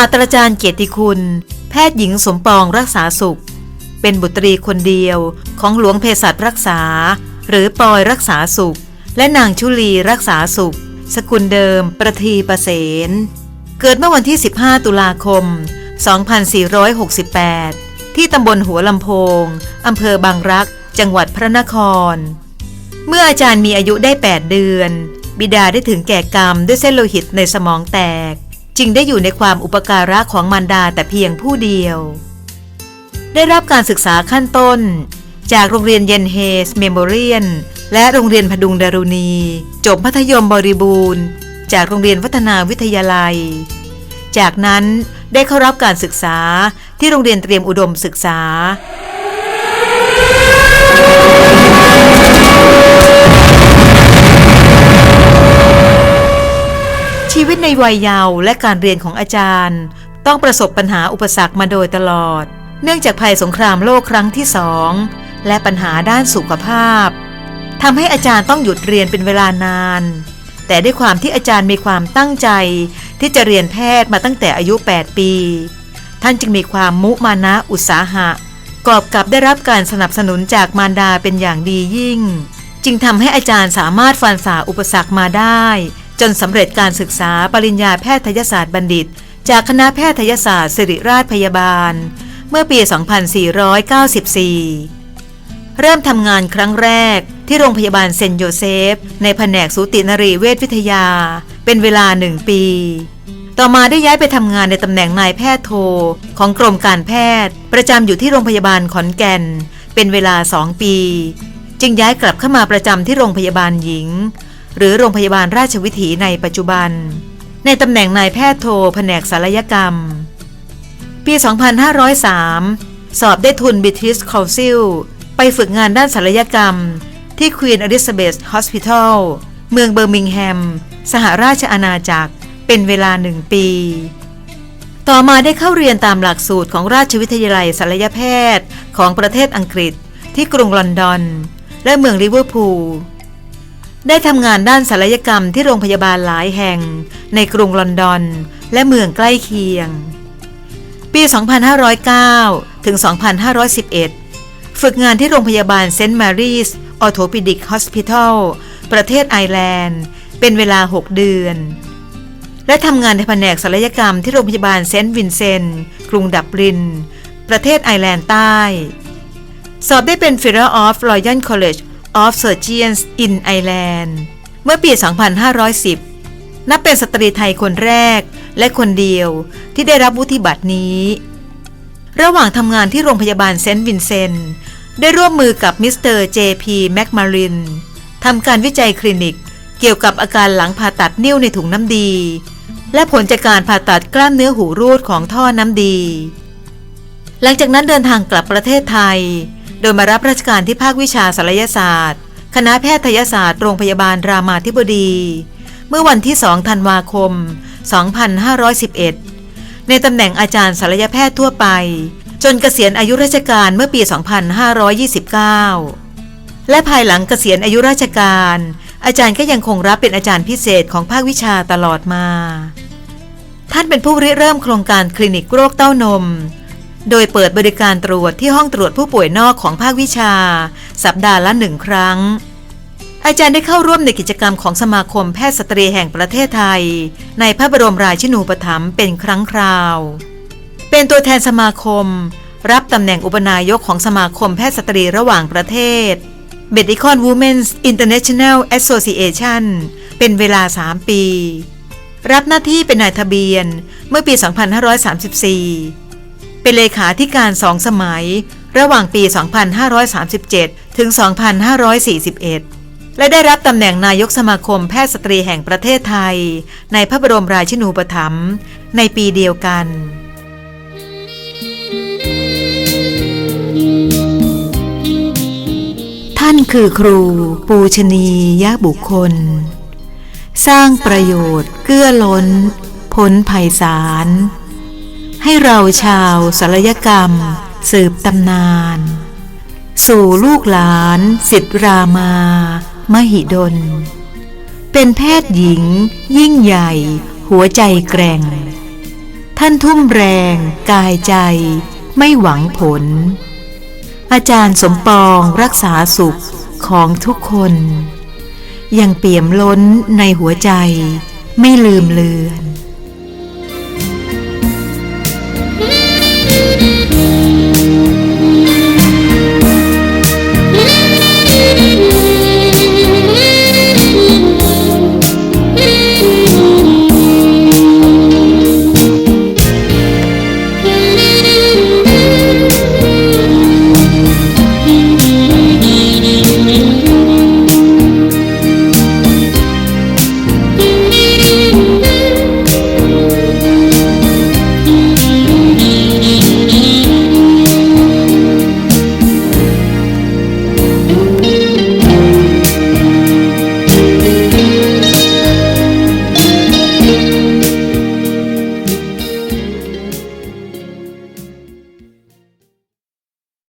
าสตราจารย์เกียรติคุณ แพทย์หญิงสมปองรักษาสุข เป็นบุตรีคนเดียวของหลวงเภสัชรักษา หรือปอยรักษาสุข และนางชุลีรักษาสุข สกุลเดิม ประทีประเสนเกิดเมื่อวันที่ 15 ตุลาคม 2468 ที่ตำบลหัวลำโพงอำเภอบางรัก จังหวัดพระนคร เมื่ออาจารย์มีอายุได้ 8 เดือน บิดาได้ถึงแก่กรรมด้วยเส้นโลหิตในสมองแตก จึงได้อยู่ในความอุปการะของมารดาแต่เพียงผู้เดียว ได้รับการศึกษาขั้นต้น จากโรงเรียนเยนเฮสเมมโมเรียน และโรงเรียนพดุงดารุณี จบมัธยมบริบูรณ์ จากโรงเรียนวัฒนาวิทยาลัย จากนั้นได้เข้ารับการศึกษาที่โรงเรียนเตรียมอุดมศึกษา ในวัยเยาว์และการเรียนของอาจารย์ ต้องประสบปัญหาอุปสรรคมาโดยตลอด เนื่องจากภัยสงครามโลกครั้งที่สองและปัญหาด้านสุขภาพทำให้อาจารย์ต้องหยุดเรียนเป็นเวลานาน แต่ด้วยความที่อาจารย์มีความตั้งใจ ที่จะเรียนแพทย์มาตั้งแต่อายุ 8 ปี ท่านจึงมีความมุมานะอุตสาหะ กอบกับได้รับการสนับสนุนจากมารดาเป็นอย่างดียิ่ง จึงทำให้อาจารย์สามารถฟันฝ่าอุปสรรคมาได้ จนสำเร็จการศึกษาปริญญาแพทยศาสตร์บัณฑิต จากคณะแพทยศาสตร์ ศิริราชพยาบาล เมื่อปี 2494 เริ่มทำงานครั้งแรกที่โรงพยาบาลเซนต์โยเซฟ ในแผนกสูตินรีเวชวิทยา เป็นเวลาหนึ่งปี ต่อมาได้ย้ายไปทำงานในตำแหน่งนายแพทย์โท ของกรมการแพทย์ ประจำอยู่ที่โรงพยาบาลขอนแก่น เป็นเวลาสองปี จึงย้ายกลับเข้ามาประจำที่โรงพยาบาลหญิง หรือโรงพยาบาลราชวิถีในปัจจุบัน ในตำแหน่งนายแพทย์โทแผนกศัลยกรรม ปี 2503 สอบได้ทุน British Council ไปฝึกงานด้านศัลยกรรม ที่ Queen Elizabeth Hospital เมืองเบอร์มิงแฮม สหราชอาณาจักร เป็นเวลาหนึ่งปี ต่อมาได้เข้าเรียนตามหลักสูตรของราชวิทยาลัยศัลยแพทย์ของประเทศอังกฤษที่กรุงลอนดอน และเมืองลิเวอร์พูล ได้ทำงานด้านศัลยกรรมที่โรงพยาบาลหลายแห่ง ในกรุงลอนดอน และเมืองใกล้เคียง ปี 2509 ถึง 2511 ฝึกงานที่โรงพยาบาลเซนต์มารีสออโทปิดิกฮอสพิทอลประเทศไอร์แลนด์ เป็นเวลา 6 เดือน และทำงานในแผนกศัลยกรรมที่โรงพยาบาลเซนต์วินเซนต์กรุงดับลิน ประเทศไอร์แลนด์ใต้ สอบได้เป็น Fellow of Royal College of Surgeons in Ireland เมื่อปี 2510 นับเป็นสตรีไทยคนแรกและคนเดียวที่ได้รับวุฒิบัตรนี้ ระหว่างทำงานที่โรงพยาบาลเซนต์วินเซนต์ได้ร่วมมือกับมิสเตอร์เจพีแมคมารินทำการวิจัยคลินิกเกี่ยวกับอาการหลังผ่าตัดนิ้วในถุงน้ำดี และผลจากการผ่าตัดกล้ามเนื้อหูรูดของท่อน้ำดี หลังจากนั้นเดินทางกลับประเทศไทย โดยมารับราชการที่ภาควิชาศัลยศาสตร์ คณะแพทยศาสตร์โรงพยาบาลรามาธิบดี เมื่อวันที่ 2 ธันวาคม 2511 ในตำแหน่งอาจารย์ศัลยแพทย์ทั่วไป จนเกษียณอายุราชการเมื่อปี 2529 และภายหลังเกษียณอายุราชการ อาจารย์ก็ยังคงรับเป็นอาจารย์พิเศษของภาควิชาตลอดมา ท่านเป็นผู้ริเริ่มโครงการคลินิกโรคเต้านม โดยเปิดบริการตรวจที่ห้องตรวจผู้ป่วยนอกของภาควิชา สัปดาห์ละหนึ่งครั้ง อาจารย์ได้เข้าร่วมในกิจกรรมของสมาคมแพทย์สตรีแห่งประเทศไทย ในพระบรมราชินูปถัมภ์เป็นครั้งคราว เป็นตัวแทนสมาคม รับตำแหน่งอุปนายกของสมาคมแพทย์สตรีระหว่างประเทศ Medicon Women's International Association เป็นเวลา 3 ปี รับหน้าที่เป็นนายทะเบียนเมื่อปี 2534 เป็นเลขาธิการสองสมัย ระหว่างปี 2537 ถึง 2541 และได้รับตำแหน่งนายกสมาคมแพทย์สตรีแห่งประเทศไทย ในพระบรมราชินูปถัมภ์ในปีเดียวกันท่านคือครู ปูชนียบุคคล สร้างประโยชน์เกื้อล้นพ้นภัยสาร ให้เราชาวศัลยกรรม สืบตำนาน สู่ลูกหลานสิทธรามา มหิดล เป็นแพทย์หญิง ยิ่งใหญ่ หัวใจแกร่ง ท่านทุ่มแรงกายใจ ไม่หวังผล อาจารย์สมปองรักษาสุขของทุกคน ยังเปี่ยมล้นในหัวใจไม่ลืมเลือน